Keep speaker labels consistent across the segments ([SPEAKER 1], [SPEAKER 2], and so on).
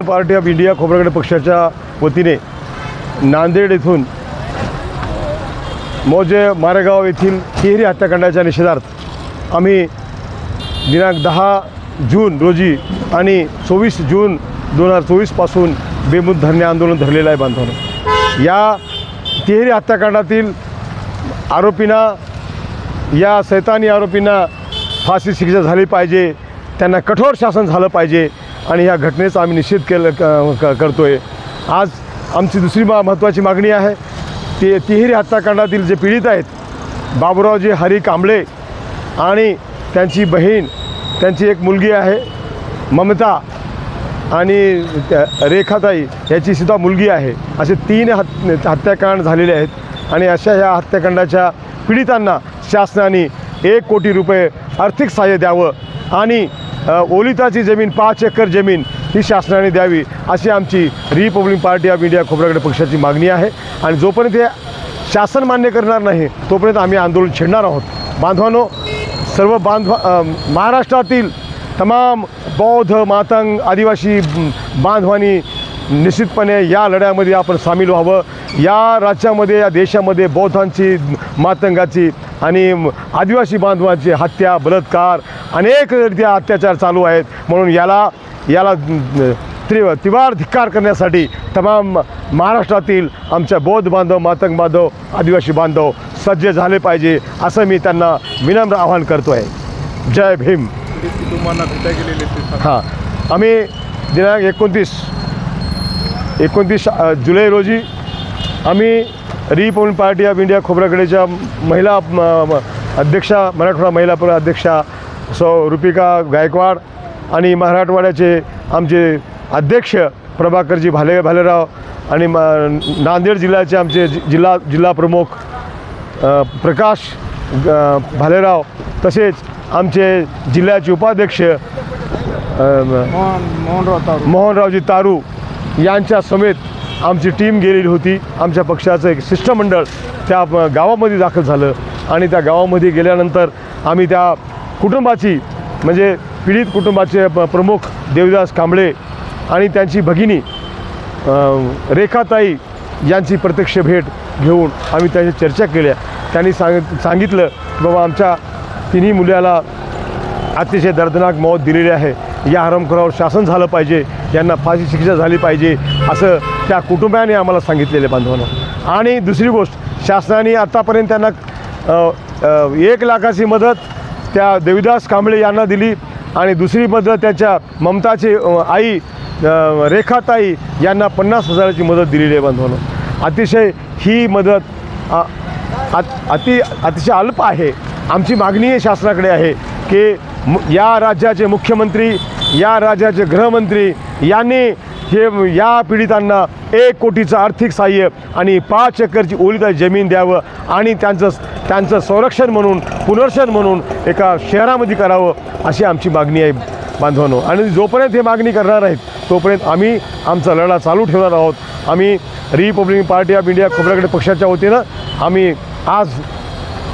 [SPEAKER 1] Party of India Khobragade पक्षाच्या वतीने नांदेड येथून मौजे मारेगाव येथील तिहेरी हत्याकांडाच्या निषेधार्थ आम्ही दिनांक दहा जून रोजी आणि चोवीस जून दोन हजार चोवीसपासून बेमुद धरणे आंदोलन धरलेलं आहे बांधवानं. या तिहेरी हत्याकांडातील आरोपींना या सैतानी आरोपींना फाशी शिक्षा झाली पाहिजे त्यांना कठोर शासन झालं पाहिजे आणि ह्या घटनेचा आम्ही निषेध केलं क- क- करतो आहे आज आमची दुसरी मा महत्त्वाची मागणी आहे. ते तिहेरी हत्याकांडातील जे पीडित आहेत बाबुरावजी हरी कांबळे आणि त्यांची बहीण त्यांची एक मुलगी आहे ममता आणि त्या- रेखाताई याची सुद्धा मुलगी आहे. असे तीन हत् हत्याकांड झालेले आहेत आणि अशा ह्या हत्याकांडाच्या पीडितांना शासनाने एक कोटी रुपये आर्थिक सहाय्य द्यावं आणि ओलिताची जमीन पाच एकर जमीन ही शासनाने द्यावी अशी आमची Republic Party of India Khobragade पक्षाची मागणी आहे. आणि जोपर्यंत हे शासन मान्य करणार नाही तोपर्यंत आम्ही आंदोलन छेडणार आहोत. बांधवानो सर्व बांधवा महाराष्ट्रातील तमाम बौद्ध मातंग आदिवासी बांधवानी निश्चितपणे या लढ्यामध्ये आपण सामील व्हावं. या राज्यामध्ये या देशामध्ये बौद्धांची मातंगाची आणि आदिवासी बांधवांची हत्या बलात्कार अनेक रीत्या अत्याचार चालू आहेत. म्हणून याला याला त्रि तिवार धिक्कार करण्यासाठी तमाम महाराष्ट्रातील आमच्या बौद्ध बांधव मातंग बांधव आदिवासी बांधव सज्ज झाले पाहिजे असं मी त्यांना विनम्र आवाहन करतो आहे जय भीम. हां. आम्ही दिनांक एकोणतीस एकोणतीस जुलै रोजी आम्ही रिपब्लिक पार्टी ऑफ इंडिया खोबरागडेच्या महिला अध्यक्षा मराठवाडा महिला प्र अध्यक्षा सौ रुपिका गायकवाड आणि मराठवाड्याचे आमचे अध्यक्ष प्रभाकरजी भाले भालेराव आणि म नांदेड जिल्ह्याचे आमचे जि- जिल्हा जिल्हा प्रमुख प्रकाश भालेराव तसेच आमचे जिल्ह्याचे उपाध्यक्ष मोहनरावजी तारू यांच्या समेत आमची टीम गेलेली होती. आमच्या पक्षाचं एक शिष्टमंडळ त्या गावामध्ये दाखल झालं. आणि त्या गावामध्ये गेल्यानंतर आम्ही त्या कुटुंबाची म्हणजे पीडित कुटुंबाचे प्रमुख देवदास कांबळे आणि त्यांची भगिनी रेखाताई यांची प्रत्यक्ष भेट घेऊन आम्ही त्यांची चर्चा केल्या. त्यांनी सांग सांगितलं की बाबा आमच्या तिन्ही मुलाला अतिशय दर्दनाक मौत दिलेली आहे. या हरमखोरावर शासन झालं पाहिजे. यांना फाशी शिक्षा झाली पाहिजे असं त्या कुटुंबाने आम्हाला सांगितलेले बांधवांना. आणि दुसरी गोष्ट शासनाने आत्तापर्यंत त्यांना एक लाखाची मदत त्या देविदास कांबळे यांना दिली आणि दुसरी मदत त्याच्या ममताची आई रेखाताई यांना पन्नास हजाराची मदत दिलेली आहे बांधवांना. अतिशय ही मदत अति अतिशय अल्प आहे. आमची मागणी शासनाकडे आहे की या राज्याचे मुख्यमंत्री या राज्याचे गृहमंत्री यांनी हे या पीडितांना एक कोटीचं आर्थिक सहाय्य आणि पाच एकरची ओलिता जमीन द्यावं आणि त्यांचं त्यांचं संरक्षण म्हणून पुनर्शन म्हणून एका शहरामध्ये करावं अशी आमची मागणी आहे बांधवांनो. आणि जोपर्यंत हे मागणी करणार आहेत तोपर्यंत आम्ही आमचा लढा चालू ठेवणार आहोत. आम्ही रिपब्लिक पार्टी ऑफ इंडिया खोबऱ्याकडे पक्षाच्या वतीनं आम्ही आज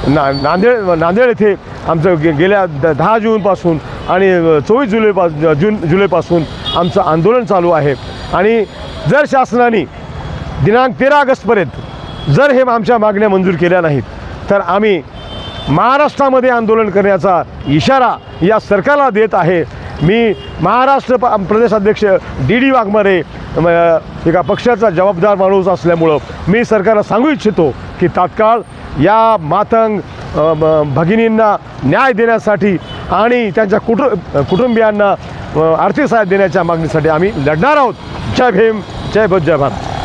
[SPEAKER 1] ना नांदेड नांदेड येथे आमचं गे गेल्या द दहा जूनपासून आणि चोवीस जुलैपास जून जुलैपासून आमचं आंदोलन चालू आहे. आणि जर शासनाने दिनांक तेरा ऑगस्टपर्यंत जर हे आमच्या मागण्या मंजूर केल्या नाहीत तर आम्ही महाराष्ट्रामध्ये आंदोलन करण्याचा इशारा या सरकारला देत आहे. मी महाराष्ट्र प प्रदेशाध्यक्ष डी डी वाघमारे एका पक्षाचा जबाबदार माणूस असल्यामुळं मी सरकारला सांगू इच्छितो की तात्काळ या मातंग भगिनींना न्याय देण्यासाठी आणि त्यांच्या कुटु कुटुंबियांना आर्थिक सहाय्य देण्याच्या मागणीसाठी आम्ही लढणार आहोत. जय भीम जय भोज जय भारत.